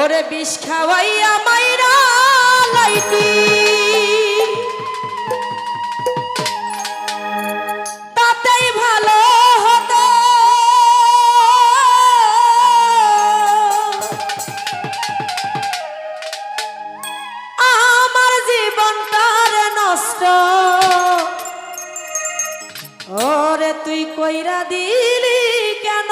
ওরে বিষ খাওয়াইয়া মাইরা লাইতি তাতেই ভালো হতো। আমার জীবনটার নষ্ট। ওরে তুই কইরা দিলি কেন?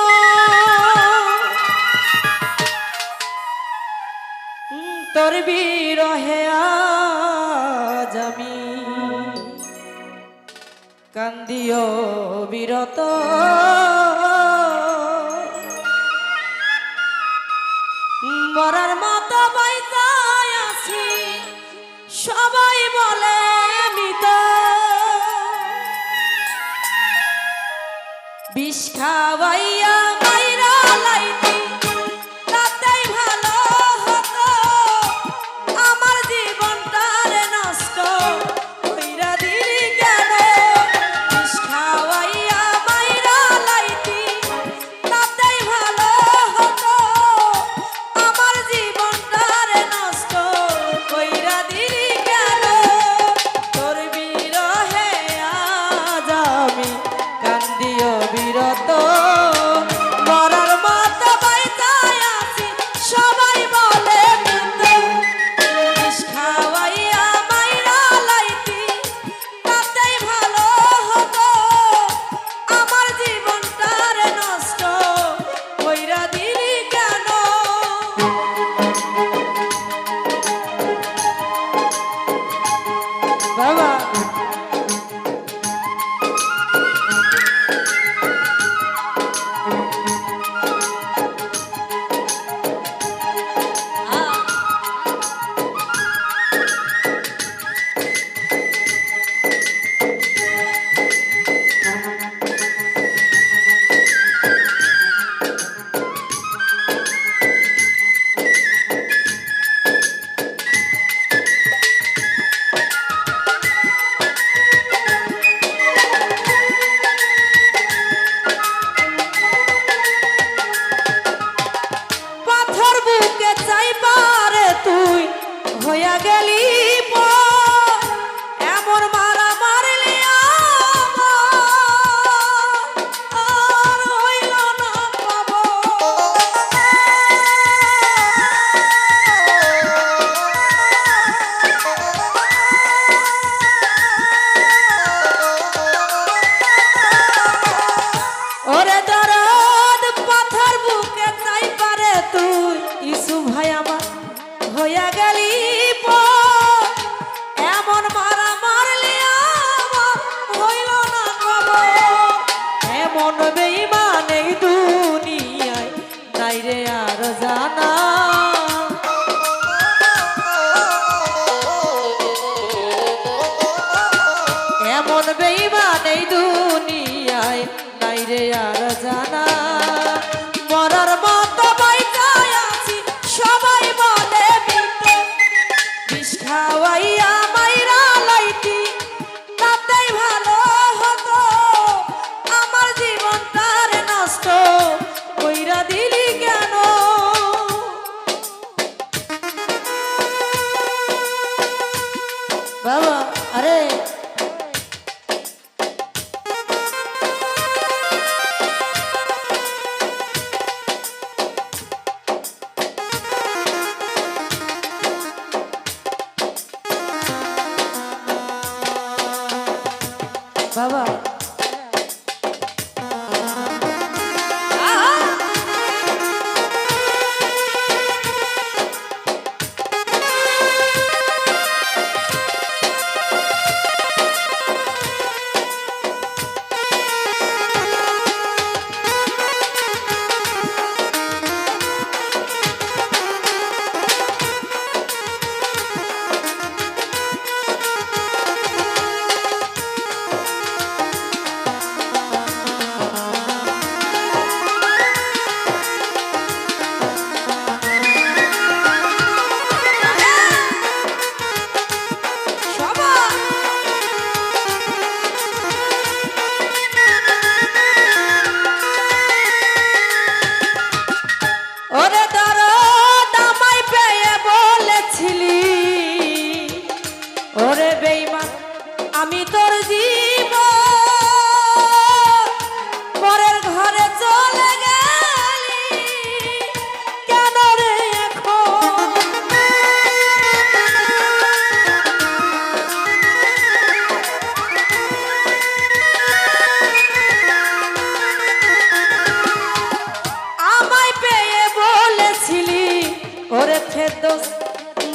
তোর বিরহে আমি। কান্দিও বিরত। মরার মতো বাইতায় আছি, সবাই বলে আমি তো। বিষ খাওয়াই হইয়া গেলি। Bye bye. ওরে ফেরদোস,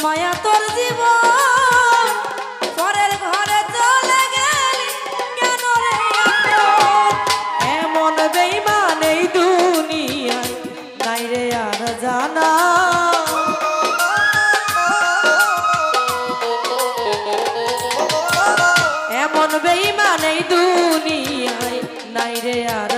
মায়া তোর জীবন। পরের ঘরে চলে গেলি কেন এমন বেইমান এই দুনিয়ায় নাই রে আর জানা। এমন বেইমান এই দুনিয়ায় নাই রে আর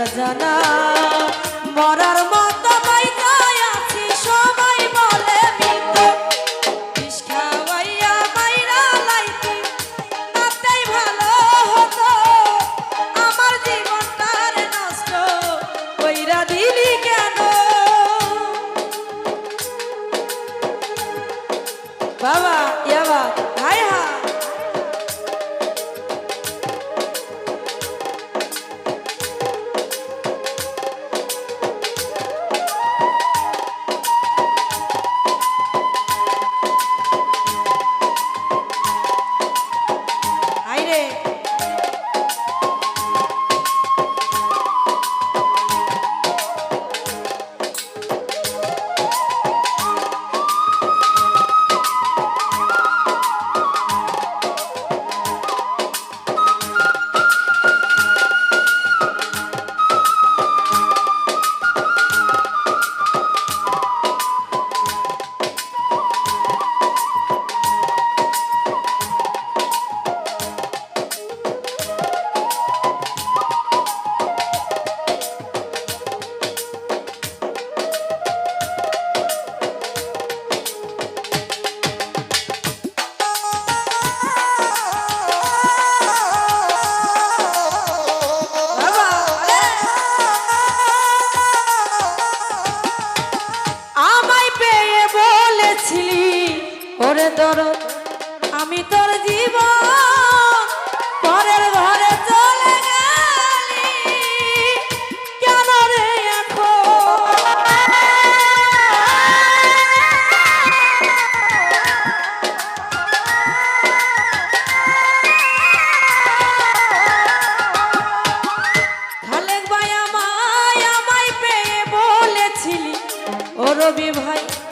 করবি ভাই।